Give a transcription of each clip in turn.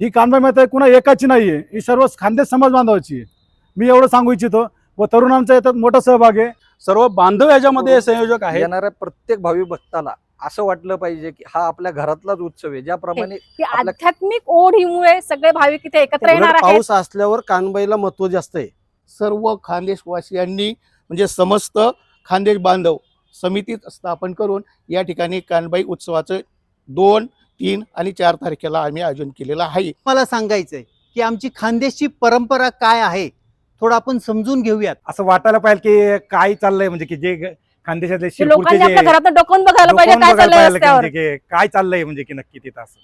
ही कानबाई माता कुणा एकाची नाही आहे ही सर्व खानदेश समाज बांधवाची आहे. मी एवढं सांगू इच्छितो. व तरुणांचा याच्यात मोठा सहभाग आहे. सर्व बांधव याच्यामध्ये संयोजक आहेत. येणाऱ्या प्रत्येक भाविक भक्ताला असं वाटलं पाहिजे की हा आपल्या घरातलाच उत्सव आहे ज्याप्रमाणे आध्यात्मिक ओढीमुळे सगळे भाविक इथे एकत्र येणार पाऊस असल्यावर कानबाईला महत्त्व जास्त आहे. सर्व खानदेशवासियांनी म्हणजे समस्त खानदेश बांधव समितीत स्थापन करून या ठिकाणी कानबाई उत्सवाचं दोन तीन आणि चार तारखेला आम्ही आयोजन केलेलं आहे. मला सांगायचंय की आमची खानदेशची परंपरा काय आहे थोडं आपण समजून घेऊयात. असं वाटायला पाहिजे की काय चाललंय म्हणजे की जे खानदेशातले की लोकांनी शिरपूरचे जे आपल्या घरात डोकून बघायला पाहिजे लोकांना काय बघायला चाललंय पाहिलं की रस्त्यावर. म्हणजे की काय चाललंय म्हणजे की नक्की तिथं असं.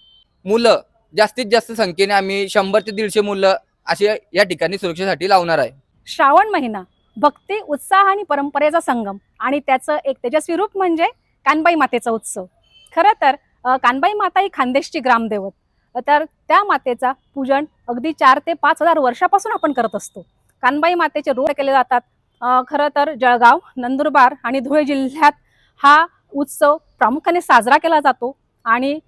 मुलं जास्तीत जास्त संख्येने आम्ही शंभर ते दीडशे मुलं असे या ठिकाणी सुरक्षेसाठी लावणार आहे. श्रावण महिना भक्ती उत्साह आणि परंपरेचा संगम आणि त्याचं एक तेजस्वी रूप म्हणजे कानबाई मातेचा उत्सव. खरं तर कानबाई माता ही खानदेशची ग्रामदैवत. तर त्या मातेचा पूजन अगदी चार ते पाच हजार वर्षापासून आपण करत असतो. कानबाई मातेचे रोड केले जातात. खरं तर जळगाव नंदुरबार आणि धुळे जिल्ह्यात हा उत्सव प्रामुख्याने साजरा केला जातो. आणि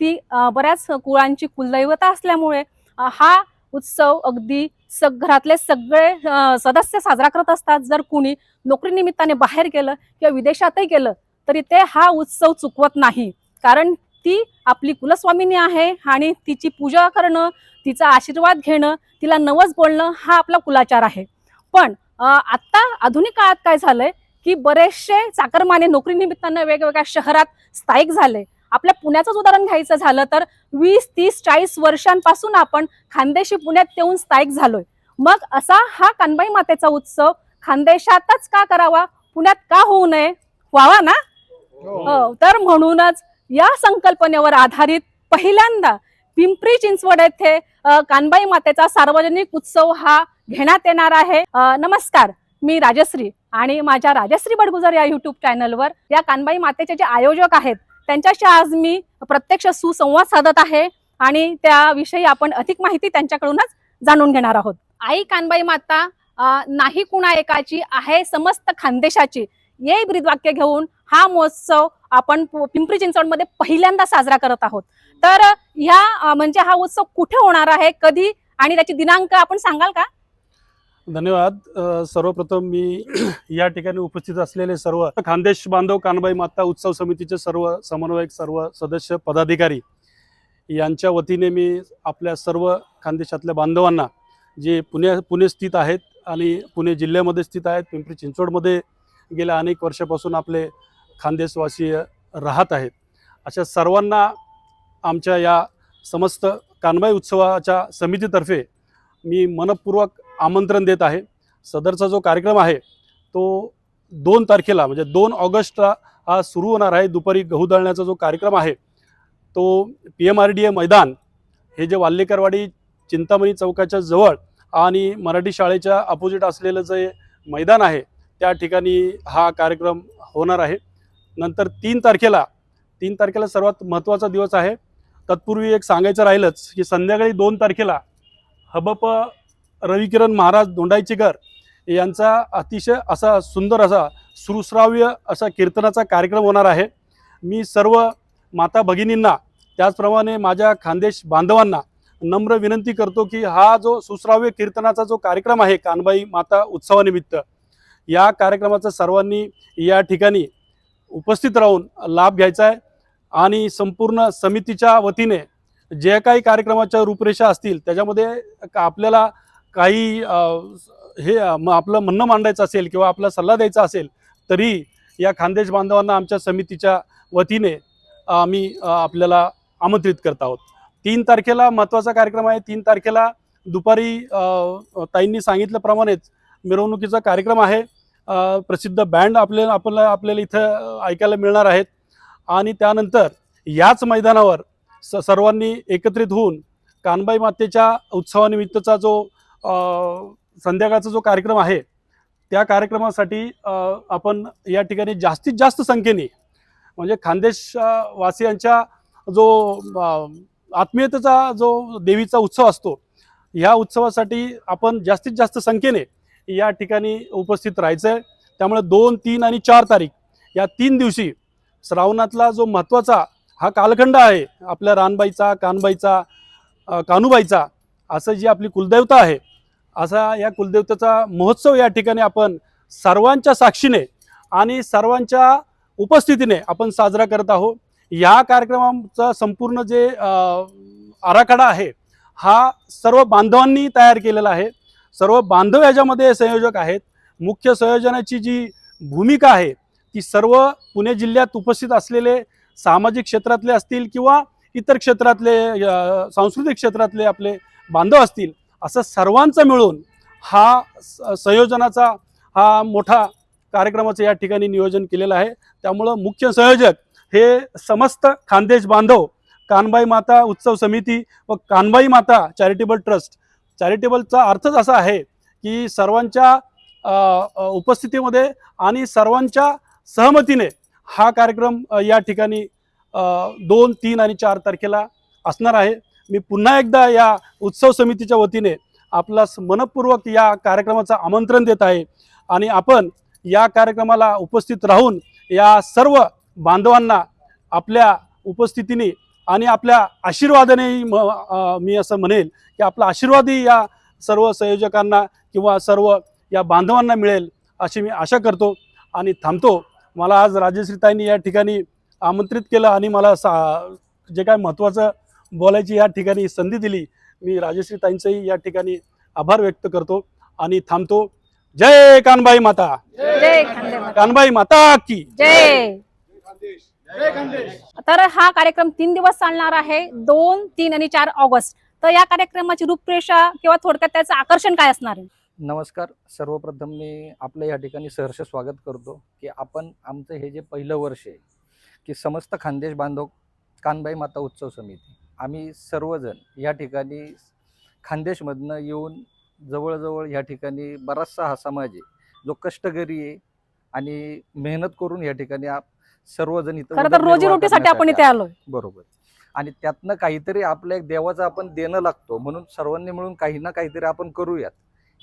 ती बऱ्याच कुळांची कुलदैवता असल्यामुळे हा उत्सव अगदी सग घरातले सगळे सदस्य साजरा करत असतात. जर कुणी नोकरीनिमित्ताने बाहेर गेलं किंवा विदेशातही गेलं तरी ते हा उत्सव चुकवत नाही. कारण ती आपली कुलस्वामिनी आहे आणि तिची पूजा करणं तिचा आशीर्वाद घेणं तिला नवस बोलणं हा आपला कुलाचार आहे. पण आत्ता आधुनिक काळात काय झालंय की बरेचसे चाकरमाने नोकरीनिमित्तानं वेगवेगळ्या शहरात स्थायिक झाले. आपल्या पुण्याचंच उदाहरण घ्यायचं झालं तर वीस तीस चाळीस वर्षांपासून आपण खानदेशी पुण्यात येऊन स्थायिक झालोय. मग असा हा कानबाई मातेचा उत्सव खानदेशातच का करावा? पुण्यात का होऊ नये? व्हावा ना? हो, तर म्हणूनच या संकल्पनेवर आधारित पहिल्यांदा पिंपरी चिंचवड येथे कानबाई मातेचा सार्वजनिक उत्सव हा घेण्यात येणार आहे. नमस्कार मी राजश्री आणि माझ्या राजश्री बडगुजर या युट्यूब चॅनलवर या कानबाई मातेचे जे आयोजक आहेत त्यांच्याशी आज मी प्रत्यक्ष सुसंवाद साधत आहे आणि त्याविषयी आपण अधिक माहिती त्यांच्याकडूनच जाणून घेणार आहोत. आई कानबाई माता नाही कुणा एकाची आहे समस्त खानदेशाची. ये ब्रीदवाक्य घेऊन हा महोत्सव आपण पिंपरी चिंचवडमध्ये पहिल्यांदा साजरा करत आहोत. तर ह्या म्हणजे हा उत्सव कुठे होणार आहे कधी आणि त्याची दिनांक आपण सांगाल का? धन्यवाद. सर्वप्रथम मी या ठिकाणी उपस्थित असलेले सर्व खानदेश बांधव कानबाई माता उत्सव समितीचे सर्व समन्वयक सर्व सदस्य पदाधिकारी यांच्या वतीने मी आपल्या सर्व खानदेशातल्या बांधवांना जे पुणे पुणे स्थित आहेत आणि पुणे जिल्ह्यामध्ये स्थित आहेत पिंपरी चिंचवडमध्ये गेल्या अनेक वर्षापासून आपले खानदेशवासीय राहत आहेत. अशा सर्वांना आमच्या या समस्त कानबाई उत्सवाच्या समितीतर्फे मी मनपूर्वक आमंत्रण देत आहे. सदरचा जो कार्यक्रम आहे तो दोन तारखेला म्हणजे दोन ऑगस्टला हा सुरू होणार आहे. दुपारी गहू दळण्याचा जो कार्यक्रम आहे तो P M R D A मैदान हे जे वाल्लेकरवाडी चिंतामणी चौकाच्या जवळ आणि मराठी शाळेच्या अपोजिट असलेलं जे मैदान आहे त्या ठिकाणी हा कार्यक्रम होणार आहे. नंतर तीन तारखेला तीन तारखेला सर्वात महत्त्वाचा दिवस आहे. तत्पूर्वी एक सांगायचं राहिलंच की संध्याकाळी दोन तारखेला हबप रविकिरण महाराज दोंडाईचेकर यांचा अतिशय असा सुंदर असा सुश्राव्य असा कीर्तनाचा कार्यक्रम होणार आहे. मी सर्व माता भगिनींना त्याचप्रमाणे माझ्या खानदेश बांधवांना नम्र विनंती करतो की हा जो सुश्राव्य कीर्तनाचा जो कार्यक्रम आहे कानबाई माता उत्सवानिमित्त या कार्यक्रमाचा सर्वांनी या ठिकाणी उपस्थित राहून लाभ घ्यायचा आहे आणि संपूर्ण समितीच्या वतीने जे काही कार्यक्रमाच्या रूपरेषा असतील त्याच्यामध्ये का- आपल्याला काही हे म- आपलं म्हणणं मांडायचं असेल किंवा आपला सल्ला द्यायचा असेल तरी या खानदेश बांधवांना आमच्या समितीच्या वतीने आम्ही आपल्याला आमंत्रित करत आहोत. तीन तारखेला महत्त्वाचा कार्यक्रम आहे. तीन तारखेला दुपारी ताईंनी सांगितल्याप्रमाणेच मिरवणुकीचा कार्यक्रम आहे. प्रसिद्ध बँड आपल्याला आपल्याला आपल्याला इथं ऐकायला मिळणार आहेत. आणि त्यानंतर याच मैदानावर स सर्वांनी एकत्रित होऊन कानबाई मातेच्या उत्सवानिमित्तचा जो संध्याकाळचा जो कार्यक्रम आहे त्या कार्यक्रमासाठी आपण या ठिकाणी जास्तीत जास्त संख्येने म्हणजे खानदेश वासियांच्या जो आत्मीयतेचा जो देवीचा उत्सव असतो ह्या उत्सवासाठी आपण जास्तीत जास्त संख्येने या ठिकाणी उपस्थित राहायचं आहे त्यामुळे दोन तीन आणि चार तारीख या तीन दिवशी श्रावणातला जो महत्त्वाचा हा कालखंड आहे आपल्या रानबाईचा कानबाईचा कानूबाईचा असं जी आपली कुलदेवता आहे असा या कुलदेवतेचा महोत्सव या ठिकाणी आपण सर्वांच्या साक्षीने आणि सर्वांच्या उपस्थितीने आपण साजरा करत आहोत. या कार्यक्रमाचा संपूर्ण जे आराखडा आहे हा सर्व बांधवांनी तयार केलेला आहे. सर्व बांधव याच्यामध्ये संयोजक आहेत. मुख्य संयोजनाची जी भूमिका आहे ती सर्व पुणे जिल्ह्यात उपस्थित असलेले सामाजिक क्षेत्रातले असतील किंवा इतर क्षेत्रातले सांस्कृतिक क्षेत्रातले आपले बांधव असतील असं सर्वांचं मिळून हा स- संयोजनाचा हा मोठा कार्यक्रमाचं या ठिकाणी नियोजन केलेलं आहे. त्यामुळं मुख्य संयोजक हे समस्त खानदेश बांधव कानबाई माता उत्सव समिती व कानबाई माता चॅरिटेबल ट्रस्ट चॅरिटेबलचा अर्थच असा आहे की सर्वांच्या उपस्थितीमध्ये आणि सर्वांच्या सहमतीने हा कार्यक्रम या ठिकाणी दोन तीन आणि चार तारखेला असणार आहे. मी पुन्हा एकदा या उत्सव समितीच्या वतीने आपला मनपूर्वक या कार्यक्रमाचं आमंत्रण देत आहे आणि आपण या कार्यक्रमाला उपस्थित राहून या सर्व बांधवांना आपल्या उपस्थितीने आणि आपल्या आशीर्वादाने म असं म्हणेल की आपला आशीर्वादही या सर्व संयोजकांना किंवा सर्व या बांधवांना मिळेल अशी मी आशा करतो आणि थांबतो. मला आज राजश्रीताईंनी या ठिकाणी आमंत्रित केलं आणि मला सा जे काय महत्त्वाचं बोलायची या ठिकाणी संधी दिली मी राजश्रीताईंचंही या ठिकाणी आभार व्यक्त करतो आणि थांबतो. जय कानबाई माता. जय. कानबाई माता की. जय. तर हा कार्यक्रम तीन दिवस चालणार आहे दोन तीन आणि चार ऑगस्ट. तर या कार्यक्रमाची रूपरेषा किंवा थोडक्यात त्याचं आकर्षण काय असणार आहे? नमस्कार. सर्वप्रथम मी आपलं या ठिकाणी सहर्ष स्वागत करतो की आपण आमचं हे जे पहिलं वर्ष आहे की समस्त खानदेश बांधव कानबाई माता उत्सव समिती आम्ही सर्वजण या ठिकाणी खानदेशमधनं येऊन जवळजवळ या ठिकाणी बराचसा हा समाज आहे जो कष्टकरी आहे आणि मेहनत करून या ठिकाणी आप- सर्वजण इथं खरं तर उदरनिर्वाह रोजीरोटीसाठी आपण इथे आलोय. बरोबर. आणि त्यातनं काहीतरी आपल्या एक देवाचं आपण देणं लागतो. म्हणून सर्वांनी मिळून काही ना काहीतरी आपण करूयात.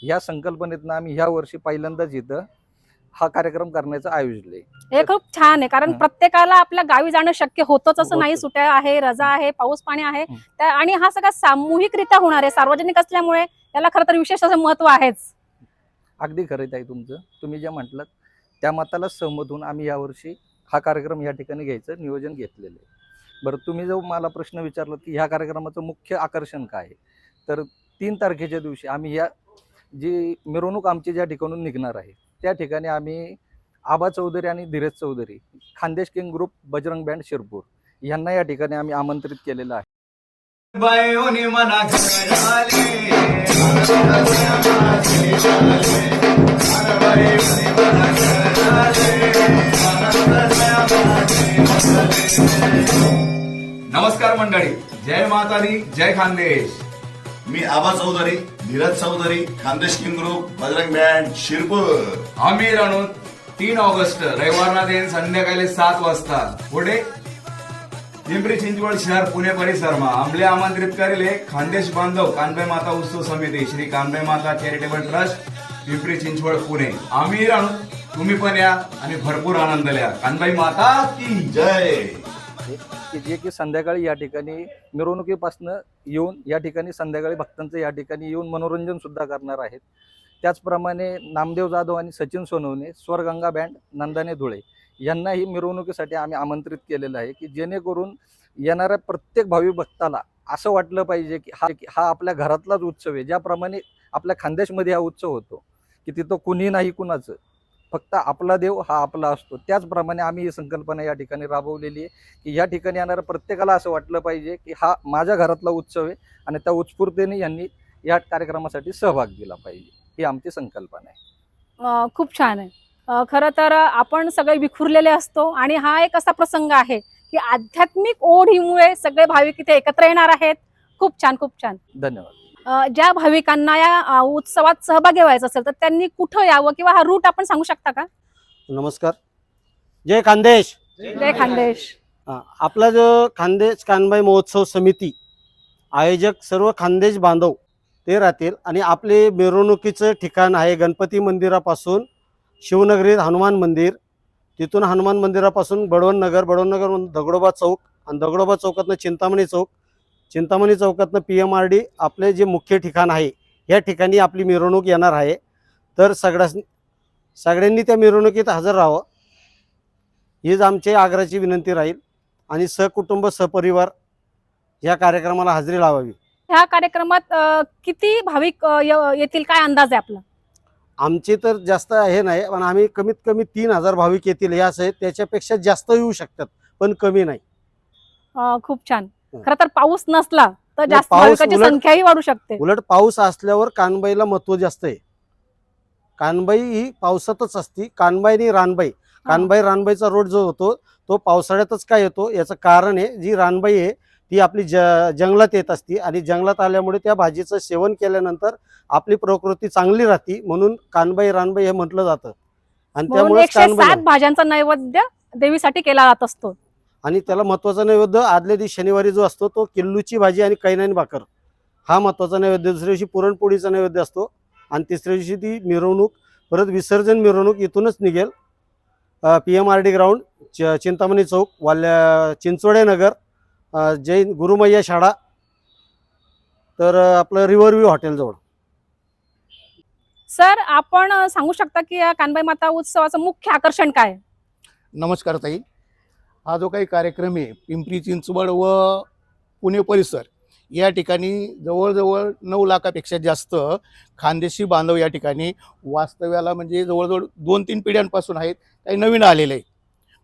या संकल्पनेतनं आम्ही ह्या वर्षी पहिल्यांदाच इथं हा कार्यक्रम करण्याचं आयोजले हे खूप छान आहे. कारण हं. प्रत्येकाला आपल्या गावी जाणं शक्य होतच. असं नाही. सुट्या आहे रजा आहे पाऊस पाणी आहे. हं. त्या- आणि हा सगळा सामूहिकरित्या होणार आहे. सार्वजनिक असल्यामुळे याला खरं तर विशेष असं महत्त्व आहेच. अगदी खरं आहे तुमचं. तुम्ही जे म्हटलं त्या मताला सहमत होऊन आम्ही यावर्षी हा कार्यक्रम या ठिकाणी घ्यायचं नियोजन घेतलेलं आहे. बरं तुम्ही जो मला प्रश्न विचारला की ह्या कार्यक्रमाचं मुख्य आकर्षण काय आहे? तर तीन तारखेच्या दिवशी आम्ही या जी मिरवणूक आमची ज्या ठिकाणून निघणार आहे त्या ठिकाणी आम्ही आबा चौधरी आणि Dhiraj Chaudhari Khandesh king group Bajrang band Shirpur यांना या ठिकाणी आम्ही आमंत्रित केलेलं आहे. बायोनी मना नमस्कार मंडळी. जय मातारी जय खानदेश. मी Aba Chaudhari Dhiraj Chaudhari Khandesh king group Bajrang band Shirpur. आम्ही रणून तीन ऑगस्ट रविवारला देईन संध्याकाळी सात वाजता. पुढे पिंपरी चिंचवड शहर पुणे परिसरमा आमले आमंत्रित करेले खानदेश बांधव कानबाई माता उत्सव समिती श्री कानबाई माता चॅरिटेबल ट्रस्ट पिंपरी चिंचवड पुणे. आम्ही रणू तुम्ही पण या आणि भरपूर आनंद लिहा कानबाई माता की जय. आहे की जे की संध्याकाळी या ठिकाणी मिरवणुकीपासनं येऊन या ठिकाणी संध्याकाळी भक्तांचं या ठिकाणी येऊन मनोरंजन सुद्धा करणार आहेत. त्याचप्रमाणे नामदेव जाधव आणि सचिन सोनवणे स्वरगंगा बँड नंदाने धुळे यांनाही मिरवणुकीसाठी आम्ही आमंत्रित केलेलं आहे की जेणेकरून येणाऱ्या प्रत्येक भावी भक्ताला असं वाटलं पाहिजे की हा की हा आपल्या घरातलाच उत्सव आहे. ज्याप्रमाणे आपल्या खानदेशमध्ये हा उत्सव होतो की तिथं कुणी नाही कुणाचं. फक्त आपला देव हा आपला असतो. त्याचप्रमाणे आम्ही ही संकल्पना या ठिकाणी राबवलेली आहे की या ठिकाणी येणाऱ्या प्रत्येकाला असं वाटलं पाहिजे की हा माझ्या घरातला उत्सव आहे आणि त्या उत्स्फूर्तीने यांनी या कार्यक्रमासाठी सहभाग दिला पाहिजे. ही आमची संकल्पना आहे. खूप छान आहे. खरं तर आपण सगळे विखुरलेले असतो आणि हा एक असा प्रसंग आहे की आध्यात्मिक ओढीमुळे सगळे भाविक इथे एकत्र येणार आहेत. खूप छान खूप छान. धन्यवाद. ज्या भाविकांना या उत्सवात सहभागी व्हायचं असेल तर त्यांनी कुठं यावं किंवा हा रूट आपण सांगू शकता का? नमस्कार. जय खानदेश. जय खानदेश. हा, आपला जो खानदेश कानबाई महोत्सव समिती आयोजक सर्व खानदेश बांधव ते राहतील. आणि आपले मिरवणुकीचं ठिकाण आहे गणपती मंदिरापासून शिवनगरीत हनुमान मंदिर. तिथून हनुमान मंदिरापासून बडवण नगर बडवण नगर दगडोबा चौक आणि दगडोबा चौकातनं चिंतामणी चौक चिंतामणी चौकातनं पी एम आर डी आपले जे मुख्य ठिकाण आहे या ठिकाणी आपली मिरवणूक येणार आहे. तर सगळ्या सगळ्यांनी त्या मिरवणुकीत हजर राहावं. हीच आमची आग्राची विनंती राहील. आणि सहकुटुंब सहपरिवार या कार्यक्रमाला हजेरी लावावी. ह्या कार्यक्रमात किती भाविक येतील? काय अंदाज आहे आपला? आमचे तर जास्त हे नाही पण आम्ही कमीत कमी तीन हजार भाविक येतील या त्याच्यापेक्षा जास्त येऊ शकतात पण कमी नाही. खूप छान. खर तर पाऊस नसला तर जास्त भाविकांची संख्याही वाढू शकते. उलट पाऊस असल्यावर कानबाईला महत्त्व जास्त आहे. कानबाई ही पावसातच असती. कानबाई आणि रानबाई. कानबाई रानबाईचा रोड जो होतो तो पावसाळ्यातच काय येतो याचं कारण आहे जी रानबाई आहे ती आपली ज जंगलात येत असती आणि जंगलात आल्यामुळे त्या भाजीचं सेवन केल्यानंतर आपली प्रकृती चांगली राहते म्हणून कानबाई रानबाई हे म्हटलं जातं. आणि त्यामुळे सात भाज्यांचा नैवेद्य देवीसाठी केला जात असतो. आणि त्याला महत्त्वाचा नैवेद्य आदल्या दिवशी शनिवारी जो असतो तो किल्लूची भाजी आणि कैनानी भाकर. हा महत्त्वाचा नैवेद्य. दुसऱ्या दिवशी पुरणपोळीचा नैवेद्य असतो आणि तिसऱ्या दिवशी ती मिरवणूक परत विसर्जन मिरवणूक इथूनच निघेल. P M R D ground च चिंतामणी चौक वाल्या चिंचोडे नगर जैन गुरुमय्या शाळा तर आपलं रिव्हरव्ह्यू हॉटेलजवळ सर आपण सांगू शकता की या कानबाई माता उत्सवाचं मुख्य आकर्षण काय? आहे? नमस्कार ताई. हा जो काही कार्यक्रम आहे पिंपरी चिंचवड व पुणे परिसर या ठिकाणी जवळजवळ नऊ लाखापेक्षा जास्त खानदेशी बांधव या ठिकाणी वास्तव्याला म्हणजे जवळजवळ दोन तीन पिढ्यांपासून आहेत काही नवीन आलेले आहे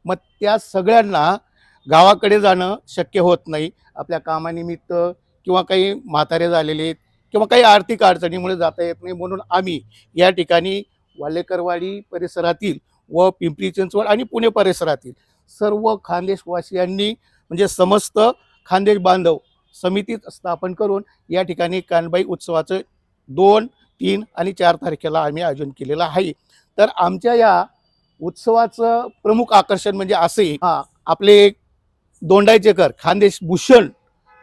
मग त्या सगळ्यांना गावाकडे जाणं शक्य होत नाही. आपल्या कामानिमित्त किंवा काही म्हातारे झालेले आहेत किंवा काही आर्थिक अडचणीमुळे जाता येत नाही म्हणून आम्ही या ठिकाणी वालेकरवाडी परिसरातील व पिंपरी चिंचवड आणि पुणे परिसरातील सर्व खानदेशवासियांनी म्हणजे समस्त खानदेश बांधव समितीत स्थापन करून या ठिकाणी कानबाई उत्सवाचं दोन तीन आणि चार तारखेला आम्ही आयोजन केलेलं आहे. तर आमच्या या उत्सवाचं प्रमुख आकर्षण म्हणजे असे हां आपले दोंडायचेकर खानदेश भूषण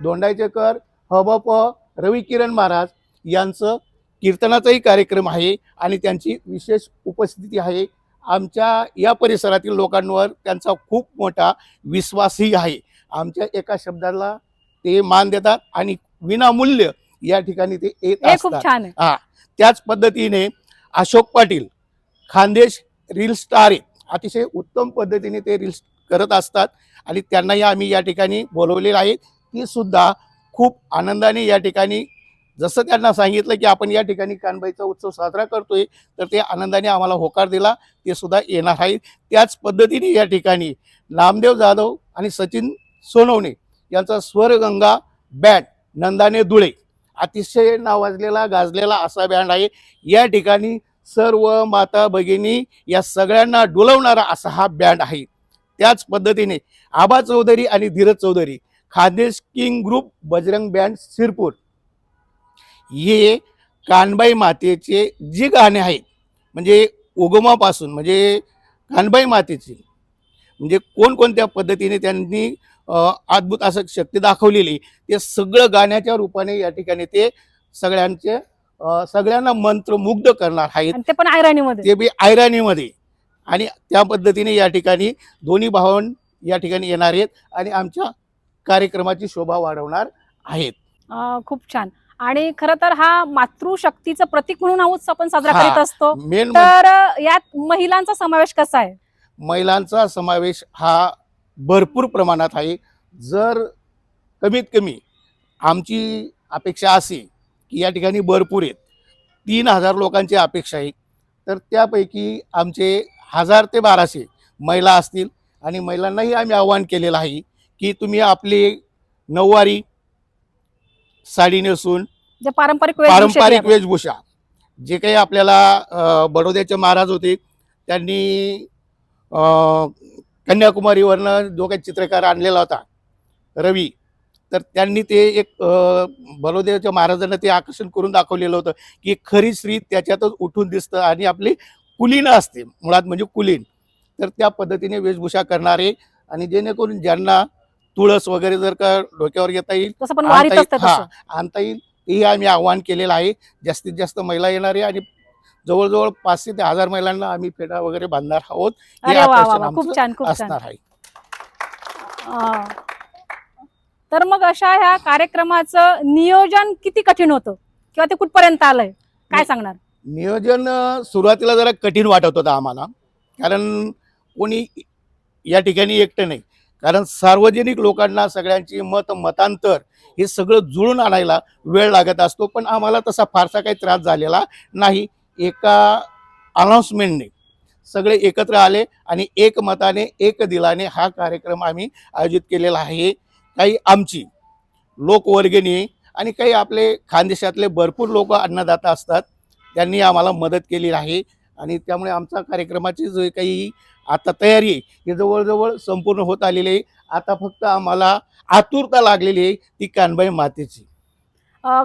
दोंडायचेकर हबप रवी किरण महाराज यांचं कीर्तनाचाही कार्यक्रम आहे आणि त्यांची विशेष उपस्थिती आहे. आमच्या या परिसरातील लोकांवर त्यांचा खूप मोठा विश्वासही आहे. आमच्या एका शब्दाला ते मान देतात आणि विनामूल्य या ठिकाणी ते येत हे असतात. आहे. त्याच पद्धतीने अशोक पाटील खानदेश रील स्टार अतिशय उत्तम पद्धतीने ते रील्स करत असतात आणि त्यांनाही आम्ही या ठिकाणी बोलवलेलं आहे. ती सुद्धा खूप आनंदाने या ठिकाणी जसं त्यांना सांगितलं की आपण या ठिकाणी कानबाईचा उत्सव साजरा करतोय तर ते आनंदाने आम्हाला होकार दिला ते सुद्धा येणार आहेत. त्याच पद्धतीने या ठिकाणी नामदेव जाधव आणि सचिन सोनवणे यांचा स्वरगंगा बँड नंदाने दुळे अतिशय नावाजलेला गाजलेला असा बँड आहे. या ठिकाणी सर्व माता भगिनी या सगळ्यांना डुलवणारा असा हा बँड आहे. त्याच पद्धतीने आबा चौधरी आणि Dhiraj Chaudhari Khandesh king group Bajrang band Shirpur हे कानबाई मातेचे जे गाणे आहेत म्हणजे उगमापासून म्हणजे कानबाई मातेचे म्हणजे कोणकोणत्या पद्धतीने त्यांनी अद्भुत असं शक्ती दाखवलेली ते सगळं गाण्याच्या रूपाने या ठिकाणी ते सगळ्यांचे सगळ्यांना मंत्रमुग्ध करणार आहेत. ते पण आयराणीमध्ये. ते बी आयराणीमध्ये. आणि त्या पद्धतीने या ठिकाणी दोन्ही भावन या ठिकाणी येणार आहेत आणि आमच्या कार्यक्रमाची शोभा वाढवणार आहेत. खूप छान. आणि खरं तर हा मातृशक्तीचं प्रतीक म्हणून हा उत्सव आपण साजरा. करीत असतो. तर यात महिलांचा समावेश कसा आहे? महिलांचा समावेश हा भरपूर प्रमाणात आहे. जर कमीत कमी आमची अपेक्षा अशी की या ठिकाणी भरपूर आहेत. तीन हजार लोकांची अपेक्षा आहे. तर त्यापैकी आमचे हजार ते बाराशे महिला असतील आणि महिलांनाही आम्ही आवाहन केलेलं आहे की तुम्ही आपली नऊवारी साडी नेसून जे पारंपरिक पारंपरिक. वेशभूषा. जे काही आपल्याला बडोद्याचे महाराज होते त्यांनी कन्याकुमारीवरनं जो काही चित्रकार आणलेला होता रवी तर त्यांनी ते एक बडोद्याच्या महाराजांना ते आकर्षण करून दाखवलेलं होतं की खरी स्त्री त्याच्यातच उठून दिसतं आणि आपली कुलीन असते मुळात म्हणजे कुलीन. तर त्या पद्धतीने वेशभूषा करणारे आणि जेणेकरून ज्यांना तुळस वगैरे जर का डोक्यावर येता येईल आणता येईल- तेही आम्ही आव्हान केलेलं आहे. जास्तीत जास्त महिला येणार आहे आणि जवळजवळ पाचशे ते हजार महिलांना आम्ही फेटा वगैरे बांधणार आहोत. हे अरे वा वा आकर्षण वा आमचं खूप छान खूप छान. असणार आहे. तर मग अशा ह्या कार्यक्रमाचं नियोजन किती कठीण होतं? किंवा ते कुठपर्यंत आलंय? काय सांगणार? नियोजन अ, सुरुवातीला जरा कठीण वाटत होतं आम्हाला. कारण कोणी या ठिकाणी एकटं नाही. कारण सार्वजनिक लोकांना सगळ्यांची मत मतांतर हे सगळं जुळून आणायला वेळ लागत असतो. पण आम्हाला तसा फारसा काही त्रास झालेला नाही. एका अनाऊन्समेंटने सगळे एकत्र आले आणि एकमताने एक दिलाने हा कार्यक्रम आम्ही आयोजित केलेला आहे. काही आमची लोकवर्गणी आणि काही आपले खानदेशातले भरपूर लोक अन्नदाता असतात. त्यांनी आम्हाला मदत केली आहे आणि त्यामुळे आमचा कार्यक्रमाची जे काही आता तयारी आहे. ही जवळजवळ संपूर्ण होत आलेली आहे. आता फक्त आम्हाला आतुरता लागलेली आहे ती कानबाई मातेची.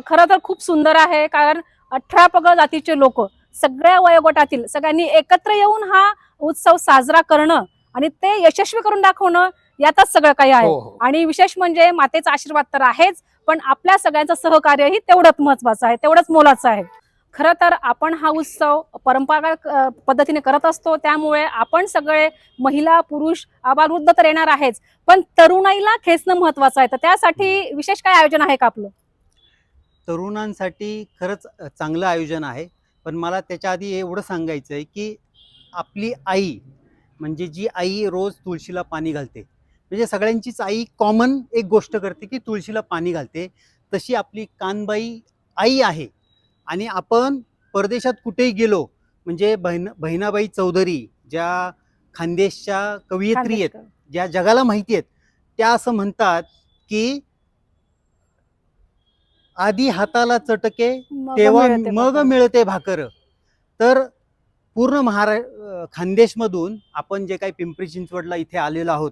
खरं तर खूप सुंदर आहे कारण अठरा पग जातीचे लोक सगळ्या वयोगटातील सगळ्यांनी एकत्र येऊन हा उत्सव साजरा करणं आणि ते यशस्वी करून दाखवणं यातच सगळं काही आहे. हो हो. आणि विशेष म्हणजे मातेचा आशीर्वाद तर आहेच पण आपल्या सगळ्यांचं सहकार्यही तेवढंच महत्वाचं आहे तेवढंच मोलाचं आहे. खरं तर आपण हा उत्सव परंपरागत पद्धतीने करत असतो. त्यामुळे आपण सगळे महिला पुरुष आबालवृद्ध तर येणार आहेच. पण तरुणाईला खेचणं महत्वाचं आहे. तर त्यासाठी विशेष काय आयोजन आहे का आपलं? तरुणांसाठी खरंच चांगलं आयोजन आहे. पण मला त्याच्या आधी एवढं सांगायचं आहे की आपली आई म्हणजे जी आई रोज तुळशीला पाणी घालते. म्हणजे सगळ्यांचीच आई कॉमन एक गोष्ट करते की तुळशीला पाणी घालते. तशी आपली कानबाई आई आहे. आणि आपण परदेशात कुठेही गेलो म्हणजे बहिण बहिणाबाई चौधरी ज्या खानदेशच्या कवयित्री आहेत ज्या जगाला माहिती आहेत त्या असं म्हणतात की आधी हाताला चटके तेव्हा मग. मिळते भाकर तर पूर्ण महारा खानदेशमधून आपण जे काही पिंपरी चिंचवडला इथे आलेलो आहोत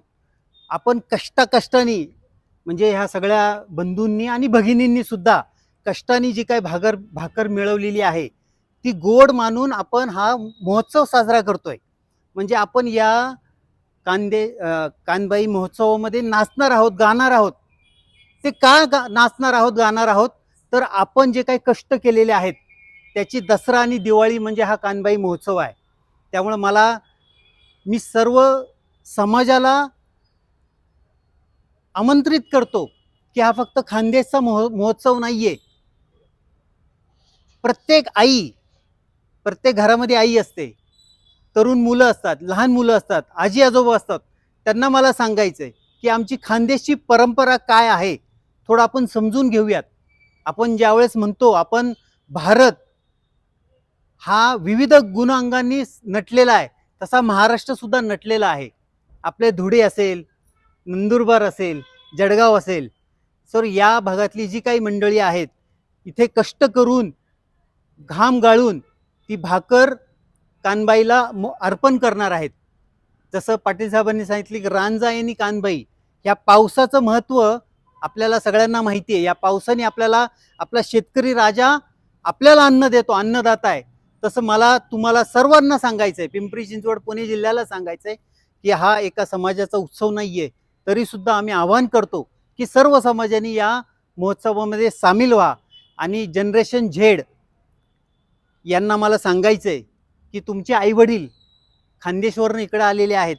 आपण कष्टाकष्टाने म्हणजे ह्या सगळ्या बंधूंनी आणि भगिनींनी सुद्धा कष्टाने जी काही भागर भाकर मिळवलेली आहे ती गोड मानून आपण हा महोत्सव साजरा करतोय. म्हणजे आपण या कांदे कानबाई महोत्सवामध्ये नाचणार आहोत गाणार आहोत. ते का गा नाचणार आहोत गाणार आहोत? तर आपण जे काही कष्ट केलेले आहेत त्याची दसरा आणि दिवाळी म्हणजे हा कानबाई महोत्सव आहे. त्यामुळं मला मी सर्व समाजाला आमंत्रित करतो की हा फक्त खानदेशचा महो महोत्सव नाही आहे प्रत्येक आई प्रत्येक घरामध्ये आई असते. तरुण मुलं असतात लहान मुलं असतात आजी आजोबा असतात. त्यांना मला सांगायचं आहे की आमची खानदेशची परंपरा काय आहे थोडं आपण समजून घेऊयात. आपण ज्यावेळेस म्हणतो आपण भारत हा विविध गुणांगांनी नटलेला आहे तसा महाराष्ट्रसुद्धा नटलेला आहे. आपले धुळे असेल नंदुरबार असेल जळगाव असेल. सर या भागातली जी काही मंडळी आहेत इथे कष्ट करून घाम गाळून ती भाकर कानबाईला म- अर्पण करणार आहेत. जसं पाटील साहेबांनी सांगितले की रांजायनी कानबाई ह्या पावसाचं महत्त्व आपल्याला सगळ्यांना माहिती आहे. या पावसाने आपल्याला आपला शेतकरी राजा आपल्याला अन्न देतो अन्नदाता आहे. तसं मला तुम्हाला सर्वांना सांगायचं आहे पिंपरी चिंचवड पुणे जिल्ह्याला सांगायचं आहे की हा एका समाजाचा उत्सव नाही आहे तरीसुद्धा आम्ही आवाहन करतो की सर्व समाजाने या महोत्सवामध्ये सामील व्हा आणि जनरेशन झेड यांना मला सांगायचं आहे की तुमचे आईवडील खांदेश्वरनं इकडं आलेले आहेत.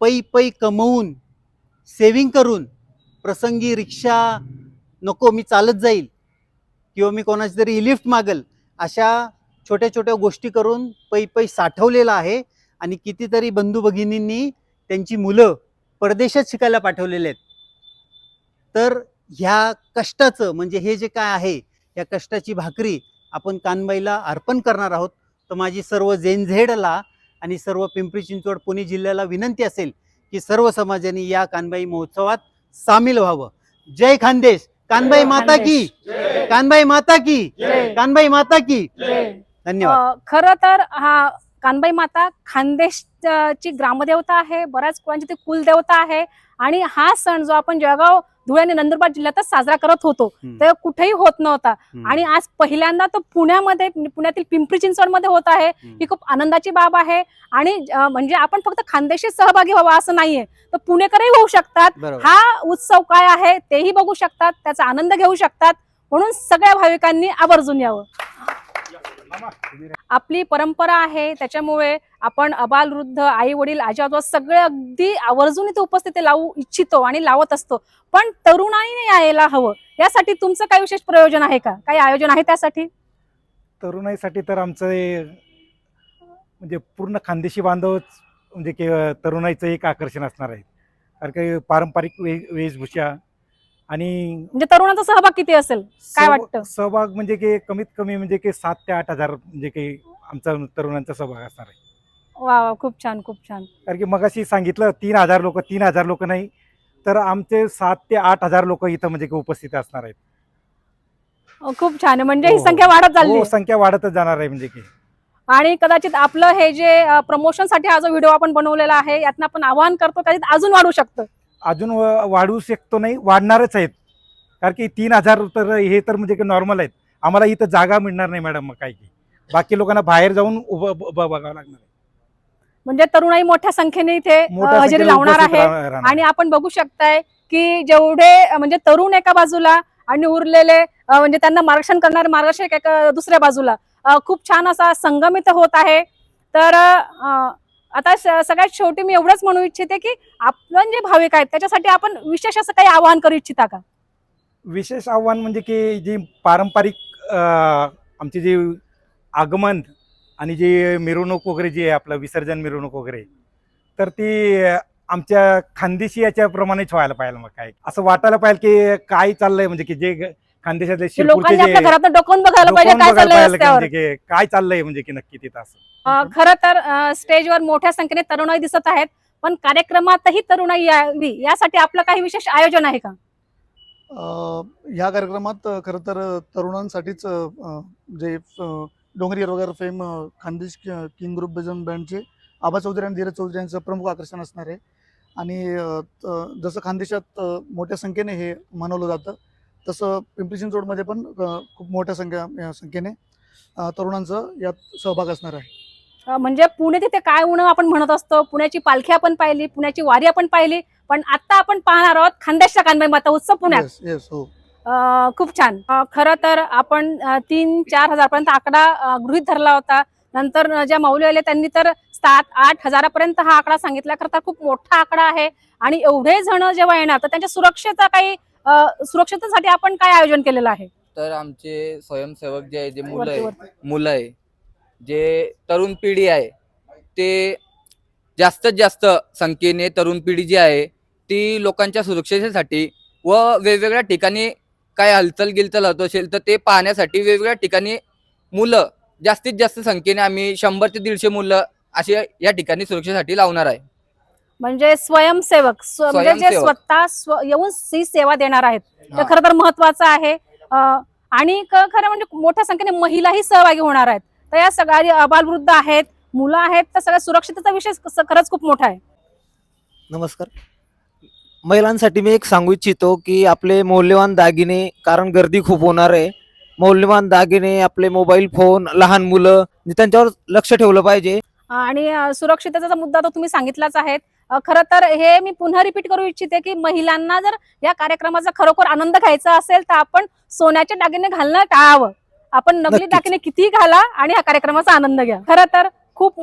पै पै कमवून सेविंग करून प्रसंगी रिक्षा नको मी चालत जाईल किंवा मी कोणाची तरी लिफ्ट मागल अशा छोट्या छोट्या गोष्टी करून पै पै साठवलेलं आहे आणि कितीतरी बंधू भगिनींनी त्यांची मुलं परदेशात शिकायला पाठवलेले आहेत. तर ह्या कष्टाचं म्हणजे हे जे काय आहे या कष्टाची भाकरी आपण कानबाईला अर्पण करणार आहोत. तर माझी सर्व जेनझेडला आणि सर्व पिंपरी चिंचवड पुणे जिल्ह्याला विनंती असेल की सर्व समाजाने या कानबाई महोत्सवात सामील व्हावं. जय खानदेश. कानबाई माता की. कानबाई माता की. कानबाई माता की. धन्यवाद. खरं तर हा कानबाई माता खानदेश ची ग्रामदेवता आहे. बऱ्याच कुळांची ती कुलदेवता आहे. आणि हा सण जो आपण जळगाव धुळे आणि नंदुरबार जिल्ह्यातच साजरा करत होतो. तर कुठेही होत नव्हता. आणि आज पहिल्यांदा तो पुण्यामध्ये पुण्यातील पिंपरी चिंचवडमध्ये होत आहे. ही खूप आनंदाची बाब आहे. आणि म्हणजे आपण फक्त खानदेशी सहभागी व्हावा असं नाहीये. तर पुणेकरही होऊ शकतात. हा उत्सव काय आहे तेही बघू शकतात. त्याचा आनंद घेऊ शकतात. म्हणून सगळ्या भाविकांनी आवर्जून यावं. आपली परंपरा आहे त्याच्यामुळे आपण अबाल वृद्ध आई वडील आजी आजोबा सगळे अगदी आवर्जून इथे उपस्थिती लावू इच्छितो आणि लावत असतो. पण तरुणाईने यायला हवं. यासाठी तुमचं काही विशेष प्रयोजन आहे का? काही आयोजन आहे त्यासाठी? तरुणाईसाठी तर आमचं म्हणजे पूर्ण खानदेशी बांधवच म्हणजे की तरुणाईचं एक आकर्षण असणार आहे. कारण की पारंपरिक वे वेशभूषा आणि म्हणजे तरुणाचा सहभाग किती असेल? काय सहभाग- वाटतं? सहभाग म्हणजे की कमीत कमी म्हणजे की सात ते आठ हजार म्हणजे की आमचा तरुणांचा सहभाग असणार आहे. वा वा खूप छान खूप छान. कारण की मगाशी सांगितलं तीन हजार लोक तीन हजार लोक नाही तर आमचे सात ते आठ हजार लोक इथं म्हणजे की उपस्थित असणार आहेत. अ, खूप छान. आहे. म्हणजे ही हो, हो. संख्या वाढत चालली हो संख्या वाढतच जाणार आहे म्हणजे की. आणि कदाचित आपलं हे जे प्रमोशनसाठी हा जो व्हिडिओ आपण बनवलेला आहे यातनं आपण आवाहन करतो कदाचित अजून वाढू शकतं. अजून व- वाढवू शकतो नाही वाढणारच आहेत. कारण की तीन हजार तर हे तर म्हणजे की नॉर्मल आहेत. आम्हाला इथं जागा मिळणार नाही मॅडम मग काय की बाकी लोकांना बाहेर जाऊन उभं बघावं लागणार आहे. म्हणजे तरुणाई मोठ्या संख्येने इथे हजेरी लावणार आहे. आणि आपण बघू शकताय की जेवढे म्हणजे तरुण एका बाजूला आणि उरलेले म्हणजे त्यांना मार्गदर्शन करणारे मार्गदर्शक एका दुसऱ्या बाजूला खूप छान असा संगम इथं होत आहे. तर आता सगळ्यात शेवटी मी एवढंच म्हणू इच्छिते की आपण जे भाविक आहेत त्याच्यासाठी आपण विशेष असं काही आवाहन करू इच्छिता का? विशेष आव्हान म्हणजे की जी पारंपरिक आमची जी आगमन आणि जी मिरवणूक वगैरे जी आहे आपलं विसर्जन मिरवणूक वगैरे तर ती आमच्या खानदेशी याच्याप्रमाणेच व्हायला पाहिजे मग काय? असं वाटायला पाहिजे की काय चाललंय? म्हणजे की जे खानदेशातले लोकांनी आपल्या घरात डोकून बघायला पाहिजे काय चाललंय रस्त्यावर म्हणजे काय चाललंय म्हणजे की नक्की तिथं असं. अ, खरं तर स्टेजवर मोठ्या संख्येने तरुणाई दिसत आहेत पण कार्यक्रमातही तरुणाई यावी यासाठी आपलं काही विशेष आयोजन आहे का? अ, ह्या कार्यक्रमात खरं तर तरुणांसाठीच जे डोंगरी रोगर फेम खानदेश कि- किंग ग्रुप बेजन बँडचे आबा चौधरी आणि धीरज चौधरी यांचं प्रमुख आकर्षण असणार आहे. आणि जसं खानदेशात मोठ्या संख्येने हे मनवलं जातं तसं पिंपरी चिंचवडमध्ये पण खूप मोठ्या संख्या संख्येने तरुणांचं यात सहभाग असणार आहे. म्हणजे पुणे तिथे काय उणं आपण म्हणत असतो? पुण्याची पालखी आपण पाहिली पुण्याची वारी आपण पाहिली पण आता आपण पाहणार आहोत खानदेशचा कानबाई माता उत्सव पुण्यात. हो. खूप छान. खरं तर आपण तीन चार हजारपर्यंत आकडा गृहीत धरला होता. नंतर ज्या माऊली आले त्यांनी तर सात आठ हजारापर्यंत हा आकडा सांगितला खरं तर खूप मोठा आकडा आहे. आणि एवढे जण जेव्हा येणार तर त्यांच्या सुरक्षेचा काही सुरक्षिततेसाठी आपण काय आयोजन केलेलं आहे तर आमचे स्वयंसेवक जे आहे जे मुलं वरती- आहे वरती. मुलं आहे जे तरुण पिढी आहे ते जास्तीत जास्त संख्येने तरुण पिढी जी आहे ती लोकांच्या सुरक्षेसाठी व वेगवेगळ्या ठिकाणी काय हालचाल गिलचाल होत असेल तर ते पाहण्यासाठी वेगवेगळ्या ठिकाणी मुलं जास्तीत जास्त संख्येने आम्ही शंभर ते दीडशे मुलं असे या ठिकाणी सुरक्षेसाठी लावणार आहे म्हणजे स्वयंसेवक स्व- म्हणजे जे स्वयंसेवक. स्वतः स्व- येऊन ही सेवा देणार आहेत. तर हा. खरं तर महत्वाचं आहे अ, आणि क- खरं म्हणजे मोठ्या संख्येने महिलाही सहभागी होणार आहेत. तर या सगळ्या बालवृद्ध आहेत मुलं आहेत तर सगळ्या सुरक्षिततेचा विषय स- खरंच खूप मोठा आहे. नमस्कार. महिलांसाठी मी एक सांगू इच्छितो की आपले मौल्यवान दागिने कारण गर्दी खूप होणार आहे. मौल्यवान दागिने आपले मोबाईल फोन लहान मुलं त्यांच्यावर लक्ष ठेवलं पाहिजे. आणि अ, सुरक्षिततेचा मुद्दा तर तुम्ही सांगितलाच आहे. खरं तर हे मी पुन्हा रिपीट करू इच्छिते की महिलांना जर या कार्यक्रमाचा खरोखर आनंद घ्यायचा असेल तर आपण सोन्याचे दागिने घालणं टाळावं. आपण नकली. दागिने किती घाला आणि या कार्यक्रमाचा आनंद घ्या. खरं तर खूप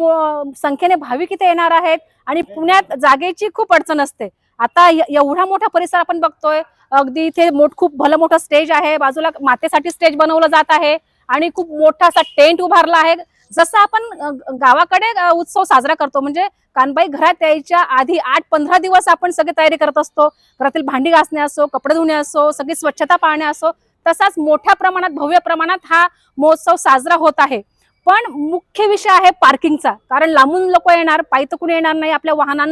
संख्येने भाविक इथे येणार आहेत आणि पुण्यात जागेची खूप अडचण असते. आता एवढा मोठा परिसर आपण बघतोय. अगदी इथे मोठ खूप भलं मोठं स्टेज आहे. बाजूला मातेसाठी स्टेज बनवलं जात आहे आणि खूप मोठा असा टेंट उभारला आहे. जसं आपण गावाकडे उत्सव साजरा करतो म्हणजे कानबाई घरात यायच्या आधी आठ पंधरा दिवस आपण सगळी तयारी करत असतो. घरातील भांडी घासणे असो कपडे धुणे असो सगळी स्वच्छता पाळणे असो तसाच मोठ्या प्रमाणात भव्य प्रमाणात हा महोत्सव साजरा होत आहे. पण मुख्य विषय आहे पार्किंगचा. कारण लांबून लोक येणार पायी तर कुणी येणार नाही आपल्या वाहनां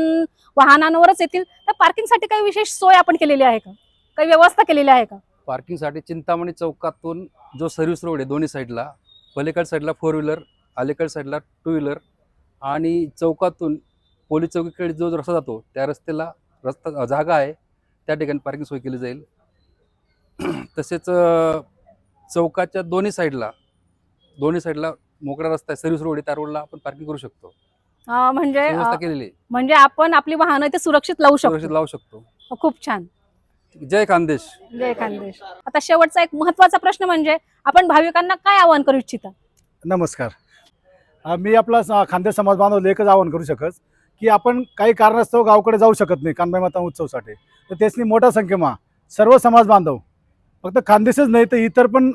वाहनांवरच येतील. तर पार्किंगसाठी काही विशेष सोय आपण केलेली आहे का? काही व्यवस्था केलेली आहे का? पार्किंगसाठी चिंतामणी चौकातून जो सर्व्हिस रोड आहे दोन्ही साईडला पलीकड साईडला फोर व्हीलर अलीकड साईडला टू व्हीलर आणि चौकातून पोलीस चौकीकडे जो रस्ता जातो त्या रस्त्याला रस्ता जागा आहे त्या ठिकाणी पार्किंग सोय केली जाईल. तसेच चौकाच्या दोन्ही साईडला दोन्ही साईडला मोकळा रस्ता आहे सर्व्हिस रोड आहे त्या रोडला आपण पार्किंग करू शकतो. म्हणजे केलेली म्हणजे आपण आपली वाहनं ते सुरक्षित लावू सुरक्षित शकतो लावू शकतो. खूप छान. जय खानदेश. जय खानदेश. आता शेवटचा एक महत्त्वाचा प्रश्न म्हणजे आपण भाविकांना काय आवाहन करू इच्छिता? नमस्कार. मी आपला स- खानदेश समाज बांधव एकच आवाहन करू शकत की आपण काही कारणास्तव गावकडे जाऊ शकत नाही कानबाई माता उत्सवसाठी. तर त्याची मोठ्या संख्येमा सर्व समाज बांधव फक्त खानदेशच नाही तर इतर पण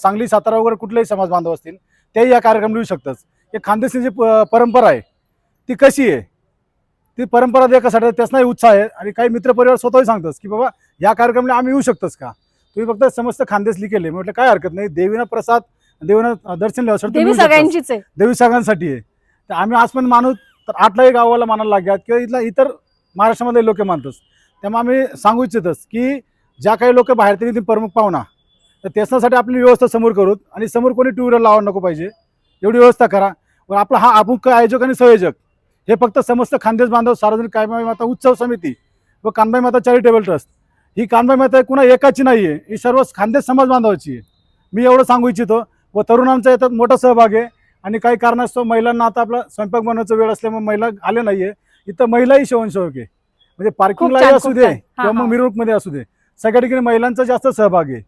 सांगली सातारा वगैरे कुठलेही समाज बांधव असतील तेही या कार्यक्रम लिहू शकतात की खानदेशची जी प- परंपरा आहे ती कशी आहे? ती परंपरा देखासाठी त्याचाही उत्साह आहे आणि काही मित्रपरिवार स्वतःही सांगतात की बाबा या कार्यक्रमाला आम्ही येऊ शकतोच का? तुम्ही फक्त समस्त खानदेश लिखेले म्हटलं काय हरकत नाही. देवीनं प्रसाद देवीनं दर्शन लिहावं देवी सगळ्यांचीच आहे. देवी सगळ्यांसाठी आहे. तर आम्ही आज पण मानू तर आठलाही गावाला मानायला लागल्यात किंवा इथला इतर महाराष्ट्रामधले लोक मानतात त्यामुळे आम्ही सांगू इच्छितच की ज्या काही लोक बाहेर तरी प्रमुख पाहुणा तर त्याच्यासाठी आपली व्यवस्था समोर करूत आणि समोर कोणी टू व्हीलर लावा नको पाहिजे. एवढी व्यवस्था करा. व आपला हा अमुक आयोजक आणि संयोजक. हे फक्त समस्त खानदेश बांधव सार्वजनिक कायबाई माता उत्सव समिती व कानबाई माता चॅरिटेबल ट्रस्ट ही कानबाई माता कुणा एकाची नाही आहे ही सर्व खानदेश समाज बांधवाची आहे. मी एवढं सांगू इच्छितो. व तरुणांचा याच्यात मोठा सहभाग आहे. आणि काही कारणास्तव महिलांना आता आपला स्वयंपाक बनवायचा वेळ असल्यामुळे महिला आले नाहीये. इथं महिलाही सेवनसेवक आहे. म्हणजे पार्किंगलाही असू दे किंवा मग. मिरवणूकमध्ये असू दे. सगळ्या ठिकाणी महिलांचा जास्त सहभाग आहे.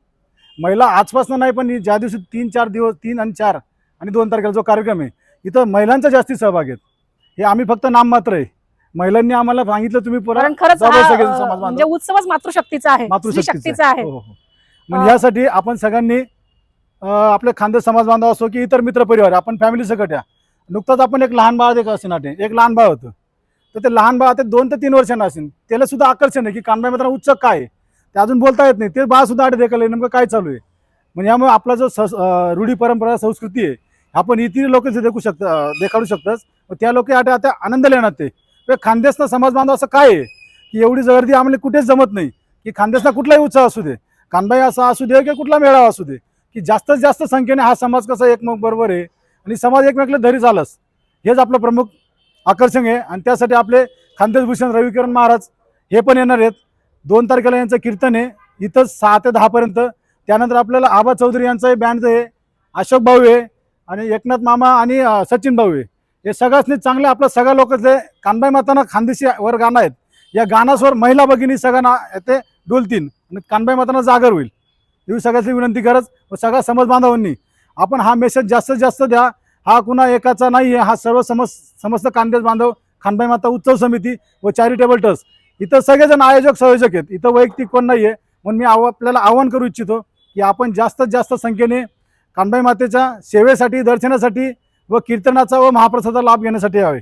महिला आजपासून नाही पण ज्या दिवशी तीन चार दिवस तीन आणि चार आणि दोन तारखेला जो कार्यक्रम आहे इथं महिलांचा जास्ती सहभाग आहे. हे आम्ही फक्त नाममात्र आहे. महिलांनी आम्हाला सांगितलं तुम्ही पुरा म्हणजे. उत्सवच मातृशक्तीचा आहे मातृशक्तीचा शक्तीचा आहे. म्हणजे यासाठी आपण सगळ्यांनी आपल्या खानदेश समाज बांधव असो की इतर मित्रपरिवार आपण फॅमिली सकट या. नुकताच आपण एक लहान बाळ देखा असेल नाटे एक लहान बाळ होतं. तर ते लहान बाळ आता दोन ते तीन वर्षांना असेल. त्याला सुद्धा आकर्षण आहे की कानबाई मात्र उच्च काय आहे? ते अजून बोलता येत नाही. ते बाळ सुद्धा आठ देखलं नेमकं काय चालू आहे? म्हणजे यामुळे आपला जो सस रूढी परंपरा संस्कृती आहे आपण इतर लोक देखू शकता देखाडू शकतात त्या लोक आता आता आनंद लेणार ते. खानदेशना खानदेशचा समाज बांधव असं काय आहे? की एवढी गर्दी आम्हाला कुठेच जमत नाही. की खानदेशला कुठलाही उत्सव असू दे. कानबाई असा असू दे की कुठला मेळावा असू दे. की जास्तीत जास्त संख्येने हा समाज कसा एकमेक बरोबर आहे आणि समाज एकमेकला धरी झालाच हेच आपलं प्रमुख आकर्षण आहे. आणि त्यासाठी आपले खानदेशभूषण रविकिरण महाराज हे पण येणार आहेत. दोन तारखेला यांचं कीर्तन आहे. इथं सहा ते दहापर्यंत त्यानंतर आपल्याला आबा चौधरी यांचाही बँड आहे. अशोक भाऊ आहे. आणि एकनाथ मामा आणि सचिन भाऊ आहे. हे सगळ्याच चांगले आपलं सगळ्या लोक जे कानबाई माताना खानदेशी वर गाणं आहेत. या गाण्यासवर महिला भगिनी सगळ्यांना ते डोलतील आणि कानबाई मातांना जागर होईल. एवढी सगळ्याची विनंती करत व सगळ्या समाज बांधवांनी आपण हा मेसेज जास्तीत जास्त द्या. हा कुणा एकाचा नाही आहे हा सर्व समज समस्त कानदेश बांधव खानबाई माता उत्सव समिती व चॅरिटेबल ट्रस्ट इथं सगळेजण आयोजक संयोजक आहेत. इथं वैयक्तिक कोण नाही आहे म्हणून मी आव आपल्याला आवाहन करू इच्छितो की आपण जास्तीत जास्त संख्येने कानबाई मातेच्या सेवेसाठी दर्शनासाठी व कीर्तनाचा व महाप्रसादाचा लाभ घेण्यासाठी यावे.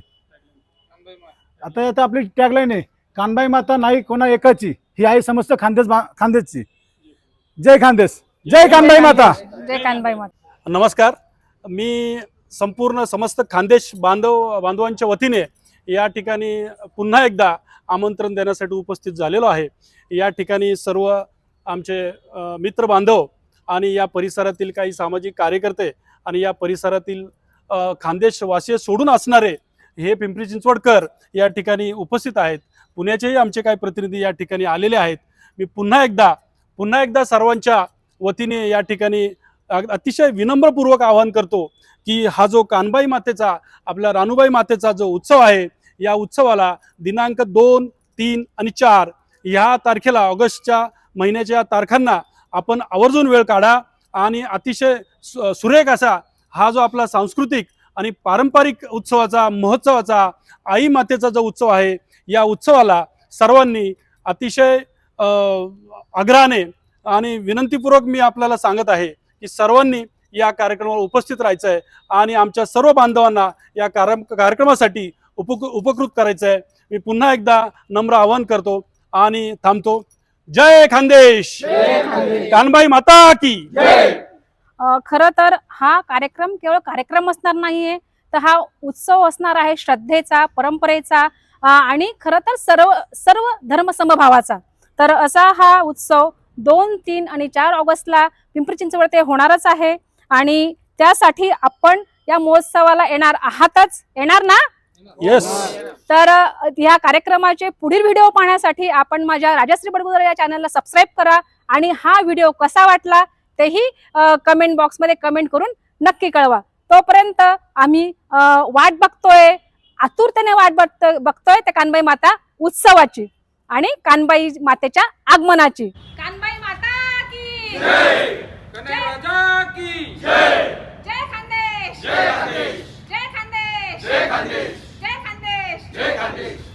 आता आता आपली टॅगलाईन आहे कानबाई माता नाही कोणा एकाची. ही आहे समस्त खानदेश बा- खानदेशची. जय खानदेश. जय कानबाई माता. जय कानबाई माता. नमस्कार. मी संपूर्ण समस्त खानदेश बांधव बांधवांच्या वतीने या ठिकाणी पुन्हा एकदा आमंत्रण देण्यासाठी उपस्थित झालेलो आहे. या ठिकाणी सर्व आमचे मित्र बांधव आणि या परिसरातील काही सामाजिक कार्यकर्ते आणि या परिसरातील खानदेशवासीय सोडून असणारे हे पिंपरी चिंचवडकर या ठिकाणी उपस्थित आहेत. पुण्याचेही आमचे काही प्रतिनिधी या ठिकाणी आलेले आहेत. मी पुन्हा एकदा पुन्हा एकदा सर्वांच्या वतीने या ठिकाणी अतिशय विनम्रपूर्वक आवाहन करतो की हा जो कानबाई मातेचा आपल्या रानूबाई मातेचा जो उत्सव आहे या उत्सवाला दिनांक दोन तीन आणि चार ह्या तारखेला ऑगस्टच्या महिन्याच्या तारखांना आपण आवर्जून वेळ काढा आणि अतिशय सु- सुरेख असा हा जो आपला सांस्कृतिक आणि पारंपरिक उत्सवाचा महोत्सवाचा आई मातेचा जो उत्सव आहे या उत्सवाला सर्वांनी अतिशय आग्रहाने आणि विनंतीपूर्वक मी आपल्याला सांगत आहे की सर्वांनी या कार्यक्रमाला उपस्थित राहायचं आहे आणि आमच्या सर्व बांधवांना या कार्यक्रमासाठी उपक उपकृत करायचं आहे मी पुन्हा एकदा नम्र आवाहन करतो आणि थांबतो. जय खानदेश! कानबाई माता की खर खरं तर हा कार्यक्रम केवळ कार्यक्रम असणार नाहीये तर हा उत्सव असणार आहे श्रद्धेचा परंपरेचा आणि खरं तर सर्व सर्व धर्म समभावाचा तर असा हा उत्सव दोन तीन आणि चार ऑगस्टला पिंपरी चिंचवड ते होणारच आहे. आणि त्यासाठी आपण या महोत्सवाला येणार आहातच. येणार ना? येस तर ह्या कार्यक्रमाचे पुढील व्हिडिओ पाहण्यासाठी आपण माझ्या राजश्री बडगुजर या चॅनलला सबस्क्राईब करा आणि हा व्हिडिओ कसा वाटला तेही कमेंट बॉक्समध्ये कमेंट करून नक्की कळवा. तोपर्यंत आम्ही वाट बघतोय आतुरतेने वाट बघतोय बघतोय त्या कानबाई माता उत्सवाची. आणि कानबाई मातेच्या आगमनाची. कानबाई माता की! जय! खानदेश! जय खानदेश! जय खानदेश! जय खानदेश!